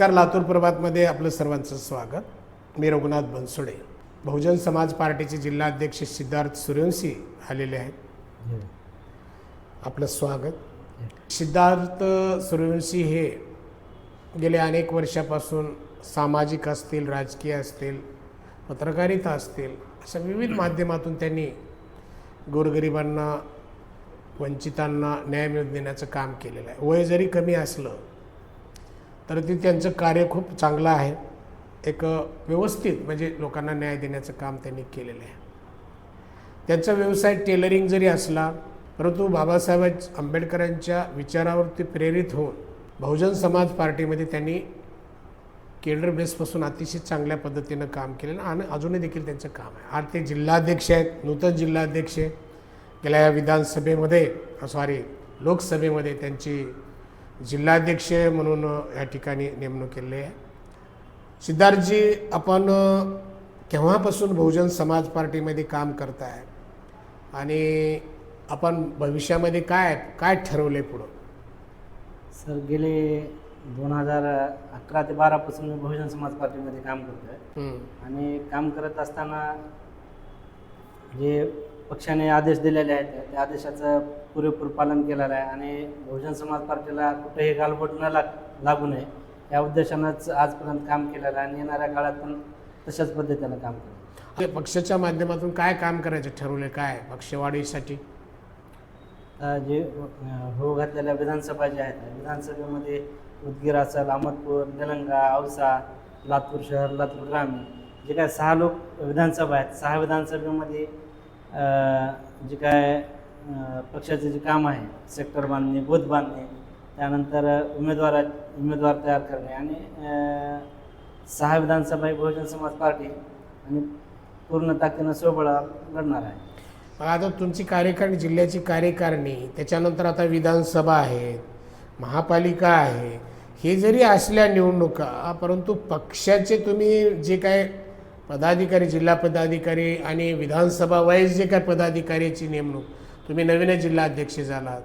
नमस्कार लातूर प्रभातमध्ये आपलं सर्वांचं स्वागत. मी रघुनाथ बनसोडे. बहुजन समाज पार्टीचे जिल्हाध्यक्ष सिद्धार्थ सूर्यवंशी आलेले आहेत. आपलं स्वागत. सिद्धार्थ सूर्यवंशी हे गेले अनेक वर्षापासून सामाजिक असतील राजकीय असतील पत्रकारिता असतील अशा विविध माध्यमातून त्यांनी गोरगरिबांना वंचितांना न्याय मिळवून देण्याचं काम केलेलं आहे. वय जरी कमी असलं तर ते त्यांचं कार्य खूप चांगलं आहे. एक व्यवस्थित म्हणजे लोकांना न्याय देण्याचं काम त्यांनी केलेलं आहे. त्यांचा व्यवसाय टेलरिंग जरी असला परंतु बाबासाहेब आंबेडकरांच्या विचारावरती प्रेरित होऊन बहुजन समाज पार्टीमध्ये त्यांनी केडर बेसपासून अतिशय चांगल्या पद्धतीनं काम केलेलं आणि अजूनही देखील त्यांचं काम आहे. आज ते जिल्हाध्यक्ष आहेत नूतन जिल्हाध्यक्ष गेल्या या विधानसभेमध्ये सॉरी लोकसभेमध्ये त्यांची जिल्हाध्यक्ष म्हणून या ठिकाणी नेमणूक केलेली आहे. सिद्धार्थजी आपण केव्हापासून बहुजन समाज पार्टीमध्ये काम करताय? आणि आपण भविष्यामध्ये काय काय ठरवले पुढं? सर गेले दोन हजार अकरा ते बारापासून मी बहुजन समाज पार्टीमध्ये काम करतो आहे हं. आणि काम करत असताना जे पक्षाने आदेश दिलेले आहेत त्या आदेशाचं पुरेपूर पालन केलेलं आहे आणि बहुजन समाज पार्टीला कुठेही गालबोट न लाग लागू नये. या उद्देशानंच आजपर्यंत काम केलेलं आहे आणि येणाऱ्या काळात पण तशाच पद्धतीनं काम केलं पक्षाच्या माध्यमातून काय काम करायचं ठरवले काय? पक्षवाढीसाठी? जे हो घातलेल्या विधानसभा ज्या आहेत विधानसभेमध्ये उदगीर असेल अहमदपूर निलंगा औसा लातूर शहर लातूर ग्रामीण जे काय सहा लोक विधानसभा आहेत सहा विधानसभेमध्ये जे काय पक्षाचे जे काम आहे सेक्टर बांधणे बूथ बांधणे त्यानंतर उमेदवारा उमेदवार तयार करणे आणि सहा विधानसभा ही बहुजन समाज पार्टी आणि पूर्ण ताकदीनं सोबळा लढणार आहे. मग आता तुमची कार्यकारिणी जिल्ह्याची कार्यकारिणी त्याच्यानंतर आता विधानसभा आहेत महापालिका आहे हे जरी असल्या निवडणुका परंतु पक्षाचे तुम्ही जे काय पदाधिकारी जिल्हा पदाधिकारी आणि विधानसभा वाईज जे काय पदाधिकाऱ्याची नेमणूक तुम्ही नवीन जिल्हाध्यक्ष झालात.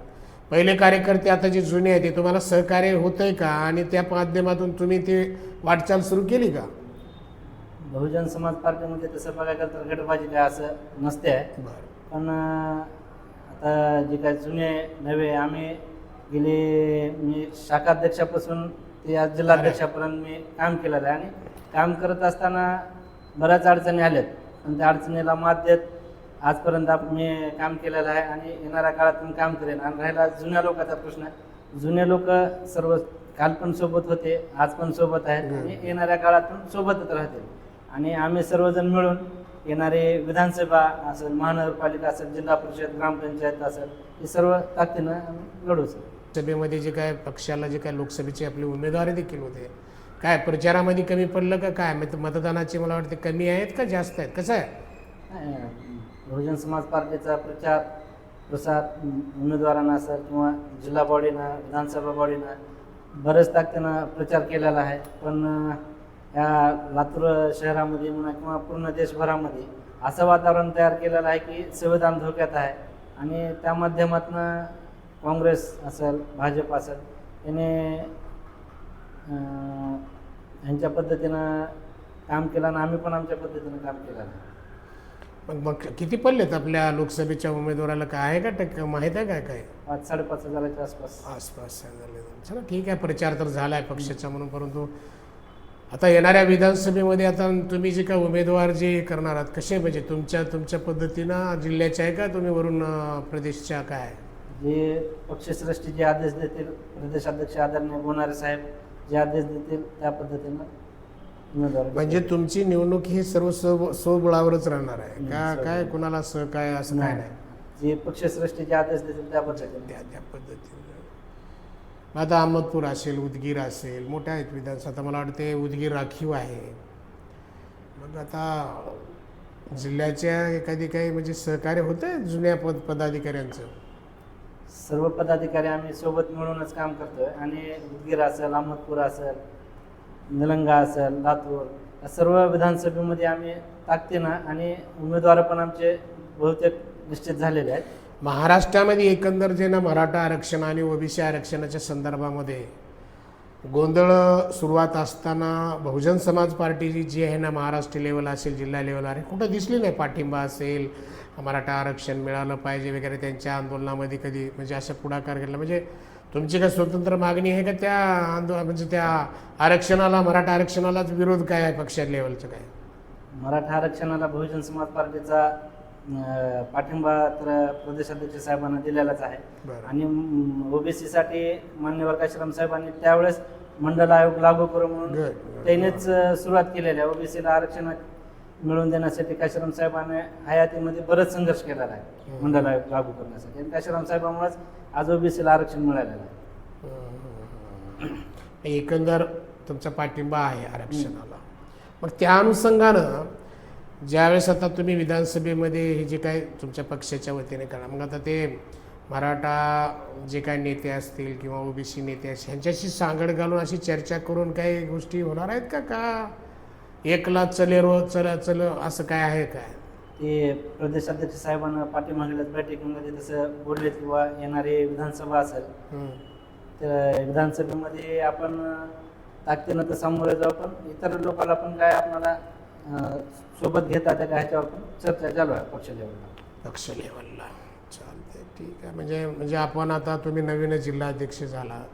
पहिले कार्यकर्ते आता जे जुने आहेत ते तुम्हाला सहकार्य होतंय का? आणि त्या माध्यमातून तुम्ही ते वाटचाल सुरू केली का? बहुजन समाज पार्टीमध्ये तसं बघायला तर गटबाजी काय असं नसते. आहे बरं. पण आता जे काय जुने नवे आम्ही गेले मी शाखाध्यक्षापासून ते आज जिल्हाध्यक्षापर्यंत मी काम केलेलं आहे. आणि काम करत असताना बऱ्याच अडचणी आल्यात. पण त्या अडचणीला मात देत आजपर्यंत मी काम केलेलं आहे आणि येणाऱ्या काळात पण काम करेन. आणि राहिला जुन्या लोकांचा प्रश्न जुने लोक सर्व काल पण सोबत होते आज पण सोबत आहेत. आणि येणाऱ्या काळात पण सोबतच राहतील. आणि आम्ही सर्वजण मिळून येणारे विधानसभा असेल महानगरपालिका असेल जिल्हा परिषद ग्रामपंचायत असेल हे सर्व ताकदीनं लढू सर सभेमध्ये जे काय पक्षाला जे काय लोकसभेचे आपले उमेदवार देखील होते. काय प्रचारामध्ये कमी पडलं का काय? मत मतदानाचे मला वाटते कमी आहेत का जास्त आहेत? कसं आहे? बहुजन समाज पार्टीचा प्रचार प्रसार उमेदवारांना असेल किंवा जिल्हा बॉडीनं विधानसभा बॉडीनं बरेच ताकदीनं प्रचार केलेला आहे. पण या लातूर शहरामध्ये म्हणा किंवा पूर्ण देशभरामध्ये असं वातावरण तयार केलेलं आहे की संविधान धोक्यात आहे. आणि त्या माध्यमातून काँग्रेस असेल भाजप असेल याने ह्यांच्या पद्धतीनं काम केलं आणि आम्ही पण आमच्या पद्धतीनं काम केलं आहे. मग मग किती पडलेत आपल्या लोकसभेच्या उमेदवाराला? काय आहे का टक्के? माहीत आहे काय काय पाच साडेपाच हजाराच्या आसपास. आसपास झाले चला ठीक आहे. प्रचार तर झाला आहे पक्षाचा म्हणून परंतु आता येणाऱ्या विधानसभेमध्ये आता तुम्ही जे काय उमेदवार जे करणार आहात कसे? म्हणजे तुमच्या तुमच्या पद्धतीनं जिल्ह्याच्या आहे का तुम्ही वरून प्रदेशच्या काय? जे पक्षश्रेष्ठी जे आदेश देतील प्रदेशाध्यक्ष आदरणीय बोनारे साहेब जे आदेश देतील त्या पद्धतीनं म्हणजे तुमची निवडणूक ही सर्व स्व स्वबळावरच राहणार आहे. का काय कुणाला सह काय असं काय नाही. जे पक्षश्रेष्ठी जे आदेश देतील त्या पद्धतीने. त्या त्या पद्धतीनं. मग आता अहमदपूर असेल उदगीर असेल मोठ्या आहेत विधानसभा. आता मला वाटते उदगीर राखीव आहे. मग आता जिल्ह्याच्या एखादी काही म्हणजे सहकार्य होतं जुन्या पद पदाधिकाऱ्यांचं? सर्व पदाधिकारी आम्ही सोबत मिळूनच काम करतोय. आणि उदगीर असेल अहमदपूर असेल निलंगा असेल लातूर या सर्व विधानसभेमध्ये आम्ही ताकदीनं आणि उमेदवार पण आमचे बहुतेक निश्चित झालेले आहेत. महाराष्ट्रामध्ये एकंदर जे ना मराठा आरक्षण आणि ओबीसी आरक्षणाच्या संदर्भामध्ये गोंधळ सुरुवात असताना बहुजन समाज पार्टी जी आहे ना महाराष्ट्र लेवल असेल जिल्हा लेवल अरे कुठं दिसली नाही पाठिंबा असेल मराठा आरक्षण मिळालं पाहिजे वगैरे त्यांच्या आंदोलनामध्ये कधी? म्हणजे अशा पुढाकार घेतला. म्हणजे तुमची काय स्वतंत्र मागणी आहे का त्या आंदोलन म्हणजे त्या आरक्षणाला मराठा आरक्षणालाच विरोध काय आहे पक्षा लेवलचं काय? मराठा आरक्षणाला बहुजन समाज पार्टीचा पाठिंबा तर प्रदेशाध्यक्ष साहेबांना दिलेलाच आहे. आणि ओबीसीसाठी मान्यवर काशीराम साहेबांनी त्यावेळेस मंडल आयोग लागू करू म्हणून. त्यांनीच सुरुवात केलेली आहे. ओबीसीला आरक्षण मिळवून देण्यासाठी काशीराम साहेबांनी हयातीमध्ये बरंच संघर्ष केलेला आहे. मंडल आयोग लागू करण्यासाठी. आणि काशीराम साहेबांमुळेच आज ओबीसीला आरक्षण मिळालेलं आहे. एकंदर तुमचा पाठिंबा आहे आरक्षणाला. मग त्या अनुषंगानं ज्यावेळेस आता तुम्ही विधानसभेमध्ये हे जे काय तुमच्या पक्षाच्या वतीने करा मग आता ते मराठा जे काय नेते असतील किंवा ओबीसी नेते असतील ह्यांच्याशी सांगड घालून अशी चर्चा करून काही गोष्टी होणार आहेत का? का एकला चले रो चल चल असं काय आहे काय ते प्रदेशाध्यक्ष साहेबांना पाठीमागल्या बैठकीमध्ये तसं बोलले किंवा येणारी विधानसभा असेल. तर विधानसभेमध्ये आपण ताकदीनं तर सामोरे जाऊ पण इतर लोकांना पण काय आपल्याला सोबत घेता त्या ह्याच्यावर पण चर्चा चालू आहे पक्ष लेवलला. पक्ष लेवलला. ठीक आहे म्हणजे म्हणजे आपण आता तुम्ही नवीन जिल्हाध्यक्ष झाला.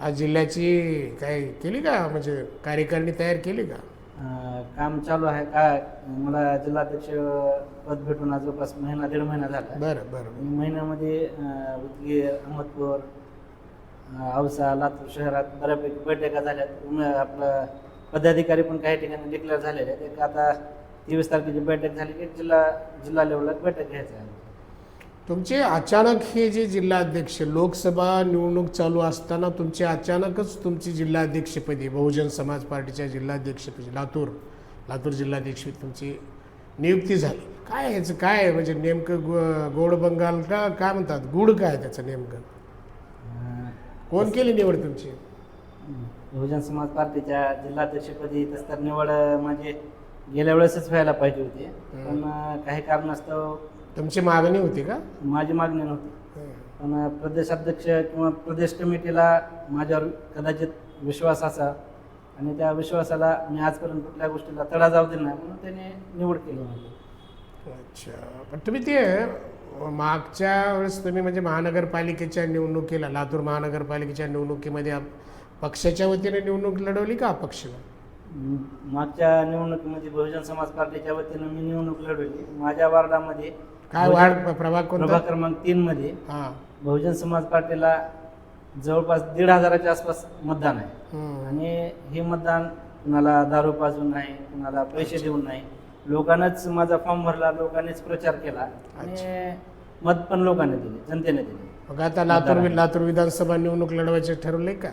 आज जिल्ह्याची काय केली का? म्हणजे कार्यकारिणी तयार केली का? अं, काम चालू आहे. काय मला जिल्हाध्यक्ष पद भेटून आज जवळपास महिना दीड महिना झाला. बरं बरं आणि महिन्यामध्ये अं, उदगीर अहमदपूर अं, औसा लातूर शहरात बऱ्यापैकी बैठका झाल्यात. उमे- आपलं पदाधिकारी पण काही ठिकाणी डिक्लेअर झालेले आहेत. एक आता तेवीस तारखेची बैठक झाली की जिल्हा जिल्हा लेवलला बैठक घ्यायचं आहे. तुमचे अचानक हे जे जिल्हाध्यक्ष लोकसभा निवडणूक चालू असताना तुमचे अचानकच तुमची जिल्हाध्यक्षपदी बहुजन समाज पार्टीच्या जिल्हाध्यक्षपदी लातूर लातूर जिल्हाध्यक्ष तुमची नियुक्ती झाली. काय ह्याचं काय आहे? म्हणजे नेमकं गो गोड बंगाल का काय म्हणतात? गुड काय त्याचं नेमकं? कोण केली निवड तुमची? बहुजन समाज पार्टीच्या जिल्हाध्यक्षपदी तसं तर निवड माझी गेल्या वेळेसच व्हायला पाहिजे होती. पण काही कारणास्तव तुमची मागणी होती का? माझी मागणी नव्हती. पण प्रदेशाध्यक्ष किंवा प्रदेश कमिटीला माझ्यावर कदाचित विश्वास असा आणि त्या विश्वासाला मी आजपर्यंत कुठल्या गोष्टीला तडा जाऊ दिला नाही म्हणून त्याने निवड केली माझी. अच्छा. पण तुम्ही ते मागच्या वेळेस तुम्ही म्हणजे महानगरपालिकेच्या निवडणुकीला लातूर महानगरपालिकेच्या निवडणुकीमध्ये पक्षाच्या वतीने निवडणूक लढवली का अपक्षला? मागच्या निवडणुकीमध्ये बहुजन समाज पार्टीच्या वतीनं मी निवडणूक लढवली. माझ्या वार्डामध्ये काय वाढ प्रभाग कोणता? प्रभाग क्रमांक तीन मध्ये हां. बहुजन समाज पार्टीला जवळपास दीड हजाराच्या आसपास मतदान आहे. हम्म. आणि हे मतदान कुणाला दारू पाजून नाही कुणाला पैसे देऊन नाही. लोकांनाच माझा फॉर्म भरला लोकांनीच प्रचार केला. आणि मत पण लोकांनी दिले जनतेने दिले. मग आता लातूर लातूर विधानसभा निवडणूक लढवायचे ठरवले का?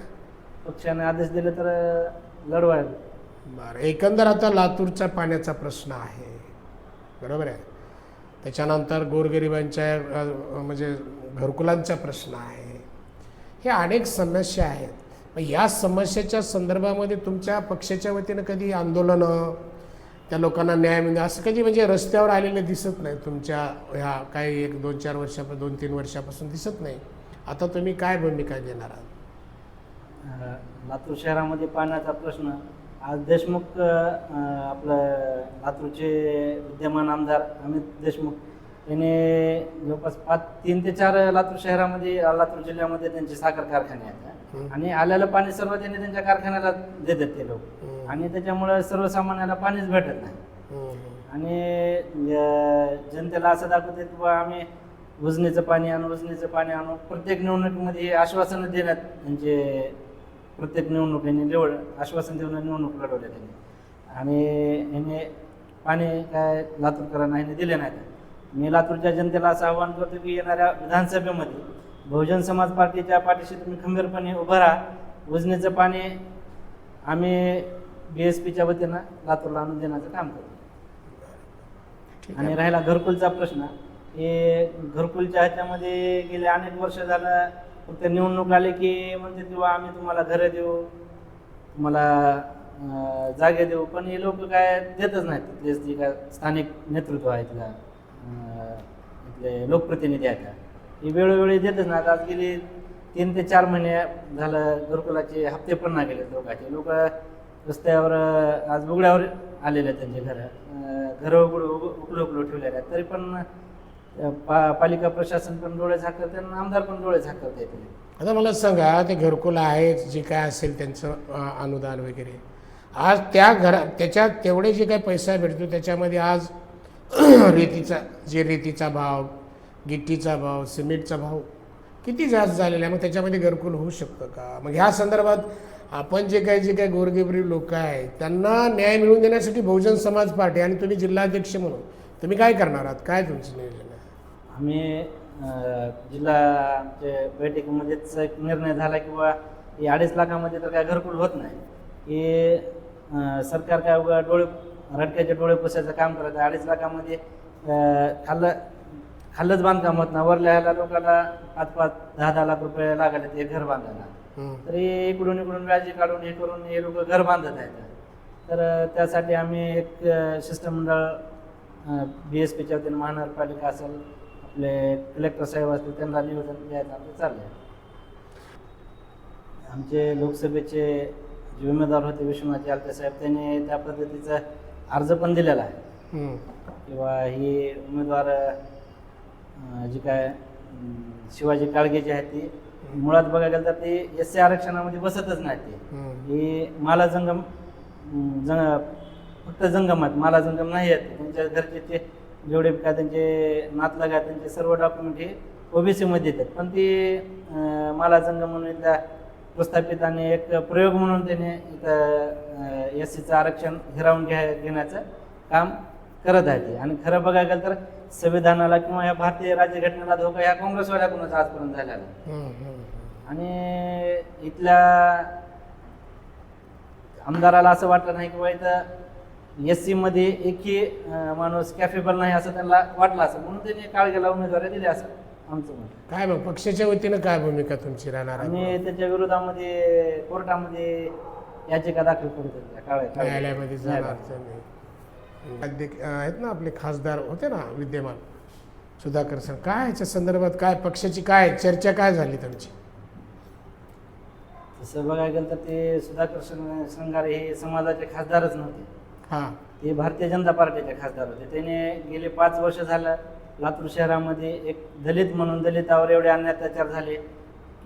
पक्षाने आदेश दिले तर लढवायला. बरं एकंदर आता लातूरचा पाण्याचा प्रश्न आहे. बरोबर आहे? त्याच्यानंतर गोरगरिबांच्या म्हणजे घरकुलांचा प्रश्न आहे. हे अनेक समस्या आहेत. मग या समस्याच्या संदर्भामध्ये तुमच्या पक्षाच्या वतीनं कधी आंदोलनं त्या लोकांना न्याय मिळणं असं कधी म्हणजे रस्त्यावर आलेले दिसत नाही तुमच्या ह्या काही एक दोन चार वर्षापासून दोन तीन वर्षापासून दिसत नाही. आता तुम्ही काय भूमिका घेणार आहात? लातूर शहरामध्ये पाण्याचा प्रश्न आज देशमुख आपलं लातूरचे विद्यमान आमदार अमित देशमुख याने जवळपास पाच तीन ते चार लातूर शहरामध्ये लातूर जिल्ह्यामध्ये त्यांचे साखर कारखाने आहेत. आणि आलेलं पाणी सर्व त्यांनी त्यांच्या कारखान्याला देतात ते लोक. आणि त्याच्यामुळे सर्वसामान्याला पाणीच भेटत नाही. आणि जनतेला असं दाखवते की बा आम्ही उजनीचं पाणी आणू उजनीचं पाणी आणू प्रत्येक निवडणुकीमध्ये हे आश्वासनं देण्यात म्हणजे प्रत्येक निवडणुकीने निवड आश्वासन देऊन निवडणूक लढवल्या त्यांनी. आणि ह्याने पाणी काय लातूरकरांना ह्याने दिले नाहीत मी लातूरच्या जनतेला असं आवाहन करतो की येणाऱ्या विधानसभेमध्ये बहुजन समाज पार्टीच्या पाठीशी तुम्ही खंबीरपणे उभं राहा. उजनीचं पाणी आम्ही बी एस पीच्या वतीनं लातूरला आणून देण्याचं काम करतो. आणि राहिला घरकुलचा प्रश्न. हे घरकुलच्या ह्याच्यामध्ये गेले अनेक वर्ष झालं फक्त निवडणूक आले की म्हणते किंवा आम्ही तुम्हाला घरं देऊ तुम्हाला जागे देऊ. पण हे लोक काय देतच नाहीत. तिथले जे काय स्थानिक नेतृत्व आहे तिला इथले लोकप्रतिनिधी आहेत हे वेळोवेळी देतच नाहीत. आज गेली तीन ते चार महिने झालं घरकुलाचे हप्ते पण नाही गेले लोकांचे. लोक रस्त्यावर आज उघड्यावर आलेले आहेत त्यांचे घरं. घरं उघड उघडं उघडं ठेवलेले आहेत. तरी पण पा पालिका प्रशासन पण डोळे झाकत आणि आमदार पण डोळे झाकत आहेत आता मला सांगा ते घरकुल आहेत जे काय असेल त्यांचं अ, अनुदान वगैरे. आज त्या घरा त्याच्यात तेवढे जे काही पैसा भेटतो त्याच्यामध्ये आज रेतीचा जे रेतीचा भाव गिट्टीचा भाव सिमेंटचा भाव किती जास्त झालेला आहे? मग त्याच्यामध्ये घरकुल होऊ शकतं का? मग ह्या संदर्भात आपण जे काही जे काही गोरगरीब लोक आहेत त्यांना न्याय मिळवून देण्यासाठी बहुजन समाज पार्टी आणि तुम्ही जिल्हाध्यक्ष म्हणून तुम्ही काय करणार आहात? काय तुमचं नियोजन आहे? आम्ही जिल्हा आमच्या बैठकीमध्येच एक निर्णय झाला किंवा हे अडीच लाखामध्ये तर काय घरकुल होत नाही. हे अं, सरकार काय उगा डोळे रडक्याचे डोळे पुसायचं काम करत आहे. अडीच लाखामध्ये खाल्लं खाल्लंच बांधकाम होत नाही. वरल्या ह्याला लोकांना पाच पाच दहा दहा लाख रुपये लागले ते घर बांधायला. तर हे इकडून इकडून व्याजी काढून हे करून हे लोक घर बांधत आहेत. तर त्यासाठी आम्ही एक शिष्टमंडळ बी एस पीच्या वतीने महानगरपालिका असेल आपले कलेक्टर साहेब असतील त्यांना निवेदन द्यायचं आमचं चाललंय आमचे लोकसभेचे जे उमेदवार होते विश्वनाथ जालते साहेब त्यांनी त्या पद्धतीचा अर्ज पण दिलेला आहे. किंवा ही उमेदवार जी काय शिवाजी काळगे जे आहेत ती मुळात बघायला गेलं तर ते एस सी आरक्षणामध्ये बसतच नाही ते हं. माला जंगम जंग फक्त जंगम आहेत माला जंगम नाही आहेत त्यांच्या घरचे ते जेवढे काय त्यांचे नातलग आहेत त्यांचे सर्व डॉक्युमेंट हे ओबीसीमध्ये येतात पण ते माला जंगम म्हणून इथल्या प्रस्थापित आणि एक प्रयोग म्हणून त्याने इथं एस सीचं आरक्षण हिरावून घ्या घेण्याचं काम करत आहे ते. आणि खरं बघायला गेलं तर संविधानाला किंवा या भारतीय राज्यघटनेला धोका या काँग्रेसवाल्याकडूनच आजपर्यंत झालेला. आणि इथल्या आमदाराला असं वाटलं नाही किंवा इथं एस सी मध्ये एकही माणूस कॅपेबल नाही असं त्यांना वाटलं असं. म्हणून त्यांनी काळगेला उमेदवारी दिली असं आमचं मत काय मग पक्षाच्या वतीनं काय भूमिका तुमची राहणार आहे? आणि त्याच्या विरोधामध्ये कोर्टामध्ये याचिका दाखल करू त्यांच्या काळे न्यायालयामध्ये जाणार अध्यक्ष आहेत ना आपले खासदार होते ना विद्यमान. सुधाकर सर काय याच्या संदर्भात? काय पक्षाची काय चर्चा काय झाली तुमची? तसं बघायला गेलं तर ते सुधाकर शृंगारे हे समाजाचे खासदारच नव्हते. हां. ते भारतीय जनता पार्टीचे खासदार होते. त्याने गेले पाच वर्ष झालं लातूर शहरामध्ये एक दलित म्हणून दलितावर एवढे अन्याय अत्याचार झाले.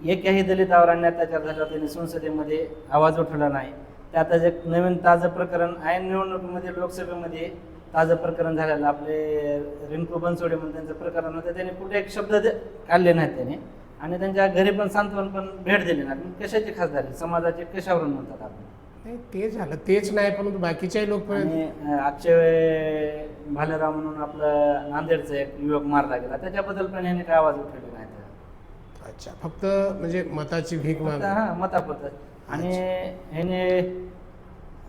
एकही दलितावर अन्याय अत्याचार त्याने त्यांनी संसदेमध्ये आवाज उठवला नाही. त्यातच एक नवीन ताजं प्रकरण ऐन निवडणुकीमध्ये लोकसभेमध्ये ताजं प्रकरण झालेलं आपले रिंकू बनसोडे म्हणून त्यांचं प्रकरण होतं. त्याने कुठे एक शब्द काढले नाहीत त्याने. आणि त्यांच्या घरी पण सांत्वन पण भेट दिली नाही कशाचे खासदार समाजाचे कशावरून म्हणतात आपण? नाही ते झालं. तेच नाही परंतु बाकीच्याही लोक आणि अं, अक्षय भालेराव म्हणून आपलं नांदेडचा एक युवक मारला गेला. त्याच्याबद्दल पण ह्याने काय आवाज उठवले नाही अच्छा फक्त म्हणजे मताची भीक माग हा मतापत्र आणि ह्याने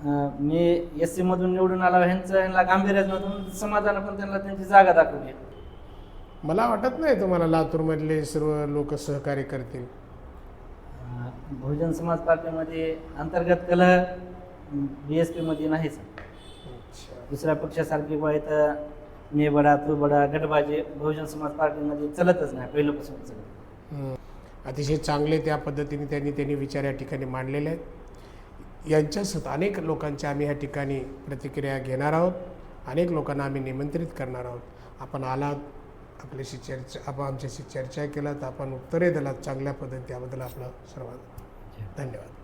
अं, मी एस सी मधून निवडून आला ह्यांचं ह्यांना गांभीर्यच नव्हतं समाजानं पण त्यांना त्यांची जागा दाखवली मला वाटत नाही तुम्हाला लातूरमधले सर्व लोक सहकार्य करतील. बहुजन समाज पार्टीमध्ये अंतर्गत कलह बी एस पीमध्ये नाहीच. दुसऱ्या पक्षासारखी बा इथं मी बडा तू बडा गटबाजी बहुजन समाज पार्टीमध्ये चलतच नाही पहिल्यापासून चलत. अतिशय चांगले त्या पद्धतीने त्यांनी त्यांनी विचार या ठिकाणी मांडलेले आहेत. यांच्यासह अनेक लोकांच्या आम्ही या ठिकाणी प्रतिक्रिया घेणार आहोत. अनेक लोकांना आम्ही निमंत्रित करणार आहोत. आपण आलात आपल्याशी चर्चा आपण आमच्याशी चर्चा केलात आपण उत्तरे दिलात चांगल्या पद्धती त्याबद्दल आपलं सर्वांना धन्यवाद.